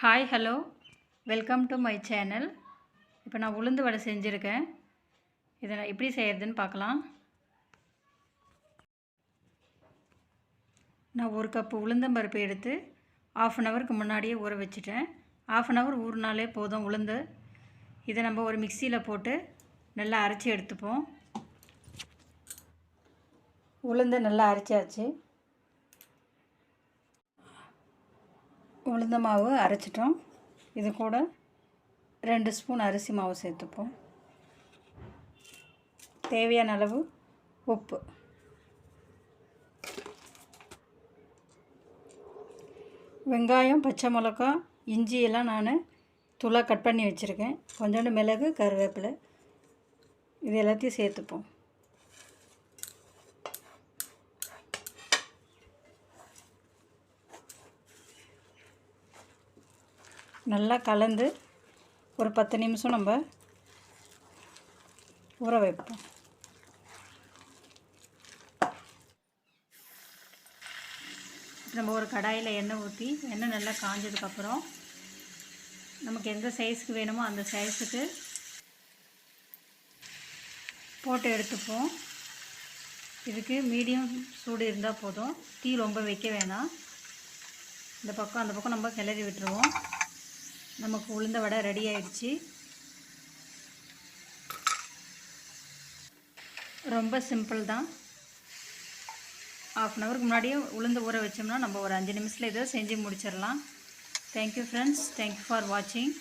Hi hello welcome to my channel இப்போ நான் உளுந்து வடை செஞ்சுருக்கேன். இதை நான் எப்படி செய்கிறதுன்னு பார்க்கலாம். நான் ஒரு கப்பு உளுந்தம்பருப்பு எடுத்து ஆஃப் அன் ஹவருக்கு முன்னாடியே ஊற வச்சுட்டேன். ஆஃப் அன் ஹவர் ஊறினாலே போதும் உளுந்து. இதை நம்ம ஒரு மிக்சியில் போட்டு நல்லா அரைச்சி எடுத்துப்போம். உளுந்து நல்லா அரைச்சாச்சு. உளுந்த மாவு அரைச்சிட்டோம். இது கூட ரெண்டு ஸ்பூன் அரிசி மாவு சேர்த்துப்போம். தேவையான அளவு உப்பு. வெங்காயம் பச்சை மிளகா இஞ்சியெல்லாம் நான் தூளாக கட் பண்ணி வச்சுருக்கேன். கொஞ்சோண்டு மிளகு கருவேப்பிலை. இது எல்லாத்தையும் சேர்த்துப்போம். நல்லா கலந்து ஒரு பத்து நிமிஷம் நம்ம ஊற வைப்போம். நம்ம ஒரு கடாயில் எண்ணெய் ஊற்றி எண்ணெய் நல்லா காஞ்சதுக்கப்புறம் நமக்கு எந்த சைஸுக்கு வேணுமோ அந்த சைஸுக்கு போட்டு எடுத்துப்போம். இதுக்கு மீடியம் சூடு இருந்தால் போதும். தீ ரொம்ப வைக்க வேணாம். இந்த பக்கம் அந்த பக்கம் நம்ம கிளறி விட்டுருவோம். நமக்கு உளுந்த வடை ரெடி ஆயிடுச்சு. ரொம்ப சிம்பிள் தான். ஆஃப் அன் ஹவருக்கு முன்னாடியே உளுந்து ஊற வச்சோம்னா நம்ம ஒரு அஞ்சு நிமிஷத்தில் இதை செஞ்சு முடிச்சிடலாம். தேங்க்யூ ஃப்ரெண்ட்ஸ் தேங்க்யூ ஃபார் வாட்சிங்